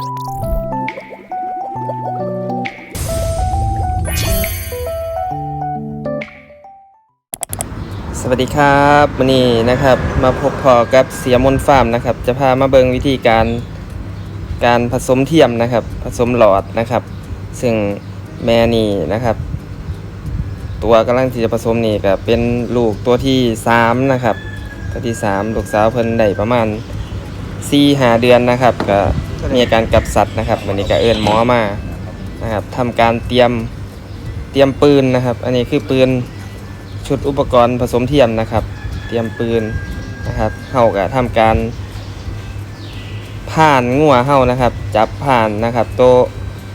สวัสดีครับวันนี้นะครับมาพบพอกับเสียมนฟาร์มนะครับ จะพามาเบิงวิธีการการผสมเทียมนะครับ ผสมหลอดนะครับ ซึ่งแม่นี่นะครับ ตัวกำลังที่จะผสมนี่ก็เป็นลูกตัวที่สามนะครับตัวที่สามลูกสาวเพิ่นได้ประมาณสี่หาเดือนนะครับก็ มีอาการกับสัตว์นะครับวันนี้ก็เอิ้นหมอมานะครับทำการเตรียมเตรียมปืนนะครับ อันนี้คือปืนชุดอุปกรณ์ผสมเทียมนะครับ เตรียมปืนนะครับเฮาก็ทำการผ่านงัวเฮานะครับ จับผ่านนะครับ โตว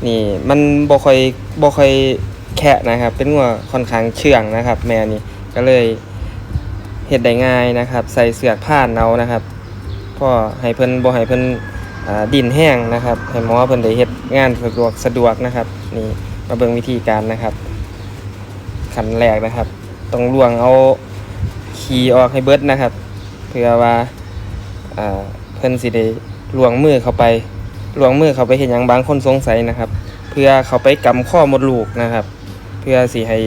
นี่มันบ่ค่อยบ่ค่อยแคะนะครับ เป็นงัวค่อนข้างเชื่องนะครับ แม่นี่ก็เลยเฮ็ดได้ง่ายนะครับ ใส่เสือกผ่านเอานะครับพ่อให้เพิ่นบ่ให้เพิ่น ดินแห้งนะครับให้หมอเพิ่นได้เฮ็ดงานสะดวกสะดวกนะครับนี่มาเบิ่งวิธีการนะครับขั้นแรกนะครับต้องลวงเอาขีออกให้เบิดนะครับ เพื่อว่าเพิ่นสิได้ลวงมือเข้าไปลวงมือเข้าไปเห็นอย่างบางคนสงสัยนะครับ เพื่อเขาไปกำข้อมดลูกนะครับ เพื่อสิให้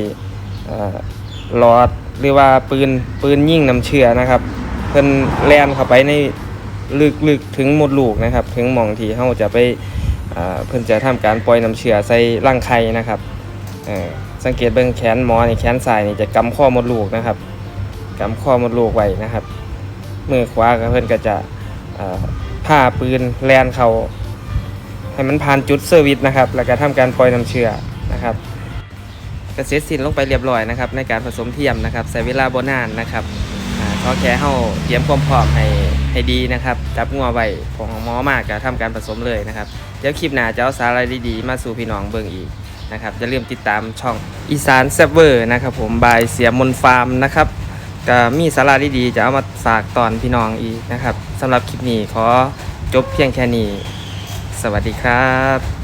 หลอดหรือว่าปืนปืนยิงน้ำเชื้อนะครับ เพิ่นแล่นเข้าไปใน ลึกๆถึงมดลูกนะครับ ถึงหมองที่เฮาจะไปเพิ่นจะทำการปล่อยน้ำเชื้อใส่ร่างไข่นะครับสังเกตเบื้องแขนหมอนี่แขนซ้ายนี่จะกำข้อมดลูกนะครับกำข้อมดลูกไว้นะครับมือขวาก็เพื่อนก็จะเอ่อผ้าปืนแลนเขาให้มันผ่านจุดเซอร์วิสนะครับ แล้วก็ทำการปล่อยน้ำเชื้อนะครับก็เสร็จสิ้นลงไปเรียบร้อยนะครับในการผสมเทียมนะครับใส่เวลาโบนานนะครับอขอแค่เฮาเตรียมความพร้อมให้ ให้ดีนะครับ จับงัวไว้ของหมอมากก็ทำการผสมเลยนะครับ เดี๋ยวคลิปหน้าจะเอาสาระดีๆ มาสู่พี่น้องเบิ่งอีกนะครับอย่าลืมติดตามช่องอีสานแซบเวอร์นะครับผมบายเสียมนฟาร์มนะครับก็มีสาระดีๆจะเอามาฝากตอนพี่น้องอีกนะครับสำหรับคลิปนี้ขอจบเพียงแค่นี้ สวัสดีครับ